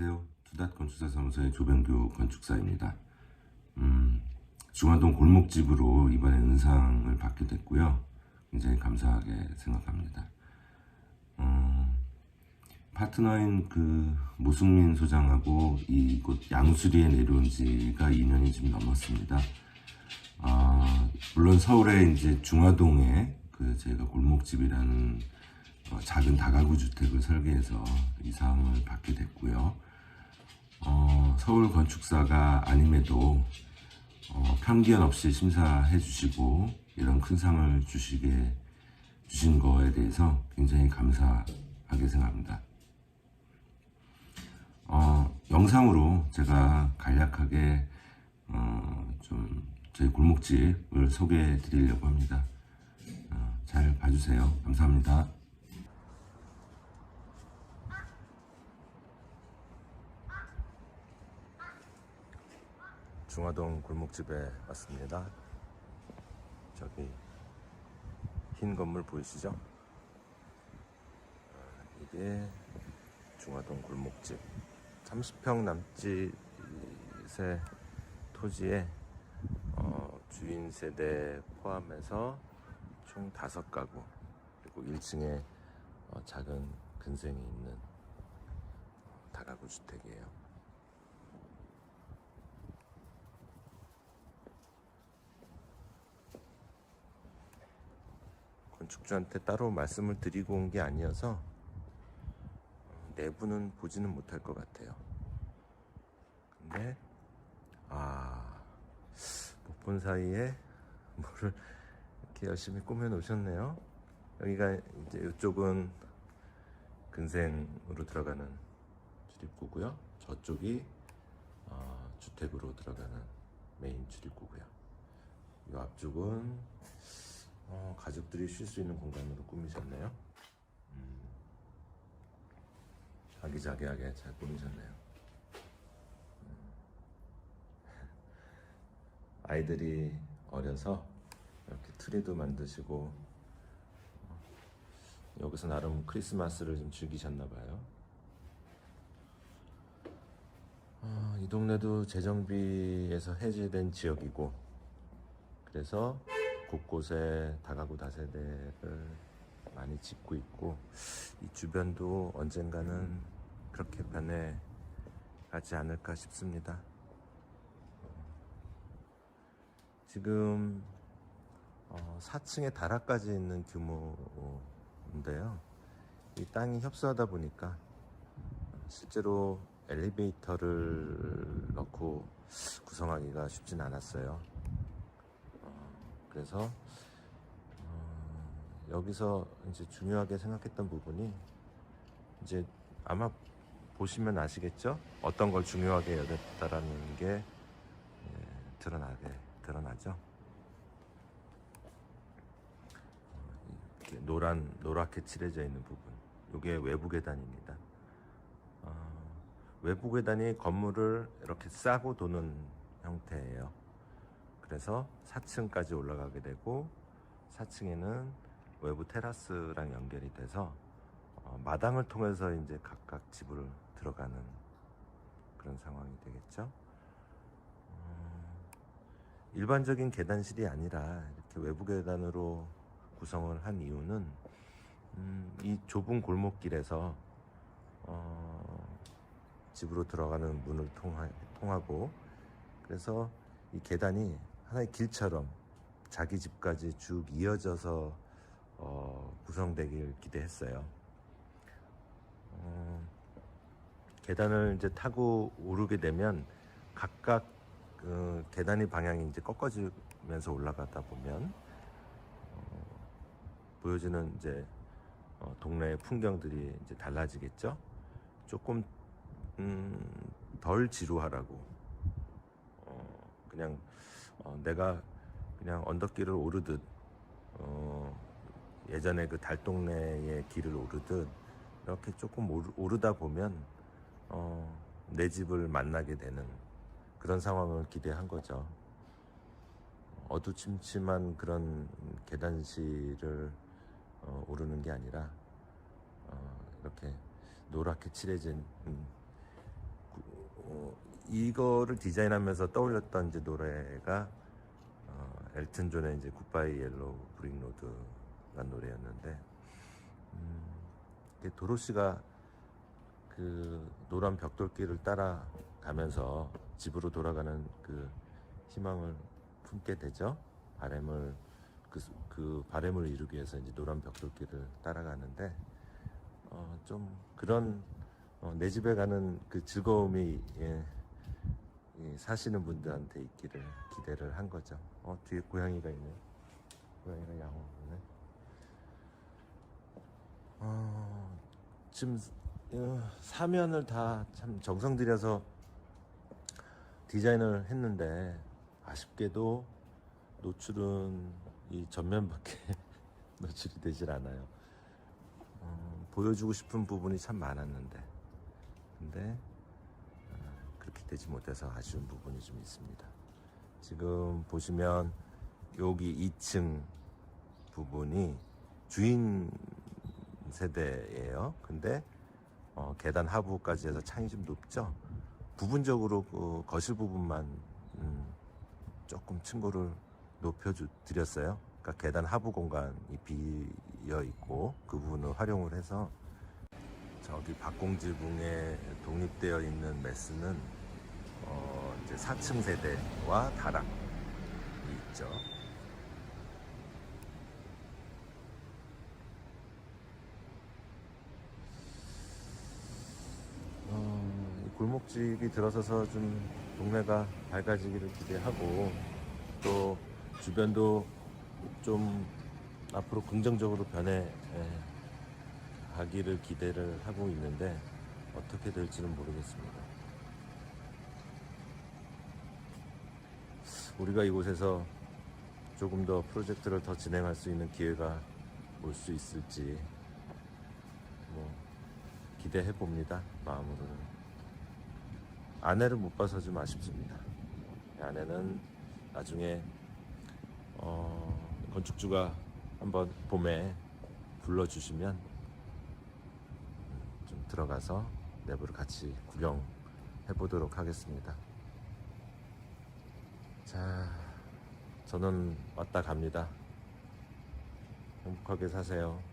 안녕하세요. 투닷 건축사 사무소의 조병규 건축사입니다. 음, 중화동 골목집으로 이번에 은상을 받게 됐고요. 굉장히 감사하게 생각합니다. 어, 파트너인 그 모승민 소장하고 이곳 양수리에 내려온 지가 2년이 좀 넘었습니다. 아, 물론 서울에 이제 중화동에 그 제가 골목집이라는 어, 작은 다가구 주택을 설계해서 이 사항을 받게 됐고요. 어, 서울 건축사가 아님에도 어, 편견 없이 심사해 주시고 이런 큰 상을 주시게 주신 거에 대해서 굉장히 감사하게 생각합니다. 어, 영상으로 제가 간략하게 어, 좀 저희 골목집을 소개해 드리려고 합니다. 어, 잘 봐주세요. 감사합니다. 중화동 골목집에 왔습니다. 저기 흰 건물 보이시죠? 어, 이게 중화동 골목집 30평 남짓의 토지에 어, 주인 세대 포함해서 총 다섯 가구 그리고 1층에 어, 작은 근생이 있는 어, 다가구 주택이에요. 건축주한테 따로 말씀을 드리고 온 게 아니어서 어, 내부는 보지는 못할 것 같아요. 근데 아 못 본 사이에 뭐를 이렇게 열심히 꾸며 놓으셨네요. 여기가 이제 이쪽은 근생으로 들어가는 출입구고요. 저쪽이 어, 주택으로 들어가는 메인 출입구고요. 이 앞쪽은 어, 가족들이 쉴 수 있는 공간으로 꾸미셨네요. 음, 아기자기하게 잘 꾸미셨네요. 아이들이 어려서 이렇게 트리도 만드시고 어, 여기서 나름 크리스마스를 좀 즐기셨나 봐요. 어, 이 동네도 재정비에서 해제된 지역이고 그래서 곳곳에 다가구 다세대를 많이 짓고 있고 이 주변도 언젠가는 그렇게 변해 가지 않을까 싶습니다. 지금 어, 4층에 다락까지 있는 규모인데요. 이 땅이 협소하다 보니까 실제로 엘리베이터를 넣고 구성하기가 쉽진 않았어요. 어, 그래서 어, 여기서 이제 중요하게 생각했던 부분이 이제 아마 보시면 아시겠죠? 어떤 걸 중요하게 여겼다라는 게 예, 드러나게 드러나죠. 어, 이렇게 노란 노랗게 칠해져 있는 부분, 이게 외부 계단입니다. 어, 외부 계단이 건물을 이렇게 싸고 도는 형태예요. 그래서 4층까지 올라가게 되고 4층에는 외부 테라스랑 연결이 돼서 어, 마당을 통해서 이제 각각 집으로 들어가는 그런 상황이 되겠죠. 어, 일반적인 계단실이 아니라 이렇게 외부 계단으로 구성을 한 이유는 음, 이 좁은 골목길에서 어, 집으로 들어가는 문을 통하, 통하고 그래서 이 계단이 하나의 길처럼 자기 집까지 쭉 이어져서 어, 구성되길 기대했어요. 어, 계단을 이제 타고 오르게 되면 각각 그 계단의 방향이 이제 꺾어지면서 올라가다 보면 어, 보여지는 이제 어, 동네의 풍경들이 이제 달라지겠죠. 조금 음, 덜 지루하라고 어, 그냥 어, 내가 그냥 언덕길을 오르듯 어, 예전에 그 달동네의 길을 오르듯 이렇게 조금 오르, 오르 다 보면 어, 내 집을 만나게 되는 그런 상황을 기대한 거죠. 어두침침한 그런 계단실을 어, 오르는 게 아니라 어, 이렇게 노랗게 칠해진 음, 이거를 디자인하면서 떠올렸던 이제 노래가 어, 엘튼 존의 이제 굿바이 옐로우 브릭 로드라는 노래였는데 음, 도로시가 그 노란 벽돌길을 따라 가면서 집으로 돌아가는 그 희망을 품게 되죠. 바램을 그, 그 바램을 이루기 위해서 이제 노란 벽돌길을 따라가는데 어, 좀 그런 어, 내 집에 가는 그 즐거움이 예, 이 사시는 분들한테 있기를 기대를 한 거죠. 어 뒤에 고양이가 있네. 고양이가 양호네. 어, 지금 어, 사면을 다 참 정성 들여서 디자인을 했는데 아쉽게도 노출은 이 전면밖에 노출이 되질 않아요. 어, 보여주고 싶은 부분이 참 많았는데 근데 어, 그렇게 되지 못해서 아쉬운 부분이 좀 있습니다. 지금 보시면 여기 2층 부분이 주인 세대예요. 근데 어, 계단 하부까지 해서 창이 좀 높죠. 부분적으로 그 거실 부분만 음, 조금 층고를 높여 드렸어요. 그러니까 계단 하부 공간이 비어 있고 그 부분을 활용을 해서 저기 박공지붕에 독립되어 있는 메스는 어, 이제 4층 세대와 다락이 있죠. 어, 이 골목집이 들어서서 좀 동네가 밝아지기를 기대하고 또 주변도 좀 앞으로 긍정적으로 변해 예, 가기를 기대를 하고 있는데 어떻게 될지는 모르겠습니다. 우리가 이곳에서 조금 더 프로젝트를 더 진행할 수 있는 기회가 올 수 있을지 뭐 기대해 봅니다. 마음으로는 아내를 못 봐서 좀 아쉽습니다. 아내는 나중에 어, 건축주가 한번 봄에 불러주시면 음, 좀 들어가서 내부를 같이 구경해 보도록 하겠습니다. 자, 저는 왔다 갑니다. 행복하게 사세요.